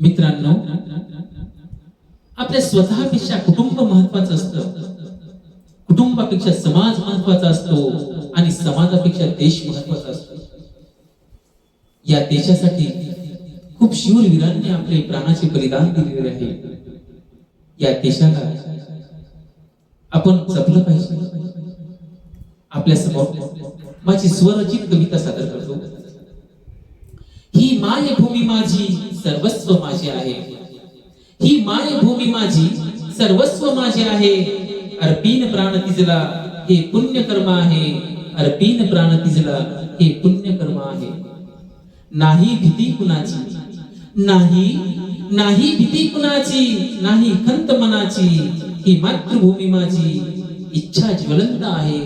मित्रांनो आपल्या स्वतःपेक्षा कुटुंब महत्वाचं असतं. कुटुंबापेक्षा समाज महत्त्वाचा असतो आणि समाजापेक्षा देश महत्त्वाचा असतो. या देशासाठी खूप शूरवीरांनी आपले प्राणाचे बलिदान दिलेले आहे. या देशाला आपण जपलं पाहिजे. आपल्यासमोर माझी स्वरचित कविता सादर करतो. ही मायभूमी माझी सर्वस्व माझे आहे. ही मायभूमी माझी सर्वस्व माझे आहे. अर्पीन प्राण तिजला हे पुण्य कर्म आहे. अर्पीन प्राण तिजला हे पुण्य कर्म आहे. नाही भीती कुणाची? नाही नाही भीती कुणाची? नाही खंत मनाची? ही मातृभूमी माझी इच्छा ज्वलंत आहे.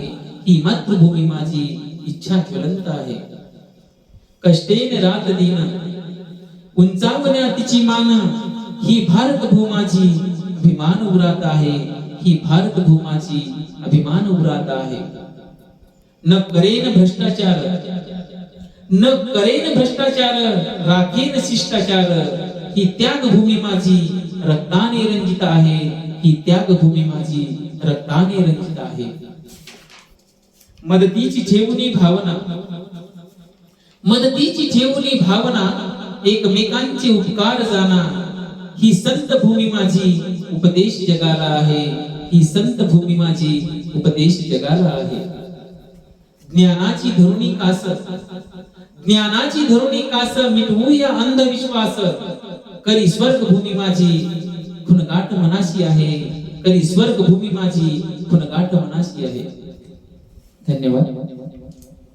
ही मातृभूमी माझी इच्छा ज्वलंत आहे. कष्टेन रात दिन. उंचावण्या तिची मान ही भारत भूमाची अभिमान उरात आहे. ही भारत भूमाची अभिमान उरात आहे. न करेन भ्रष्टाचार न करेन भ्रष्टाचार राखेन शिष्टाचार. ही त्याग भूमी माझी रक्ताने रंजित आहे. ही त्याग भूमी माझी रक्ताने रंजित आहे. मदतीची ठेवणी भावना. मदतीची ठेवली भावना एकमेकांचे उपकार जाणा ही संत भूमी माझी उपदेश जगाला आहे. ही संत भूमी माझी उपदेश जगाला आहे. ज्ञानाची धरुणी कास ज्ञानाची धरुणी कास मिटवूया अंधविश्वास. करी स्वर्ग भूमी माझी खुनगाट मनाशी आहे. करी स्वर्ग भूमी माझी खुनगाट मनाशी आहे. धन्यवाद.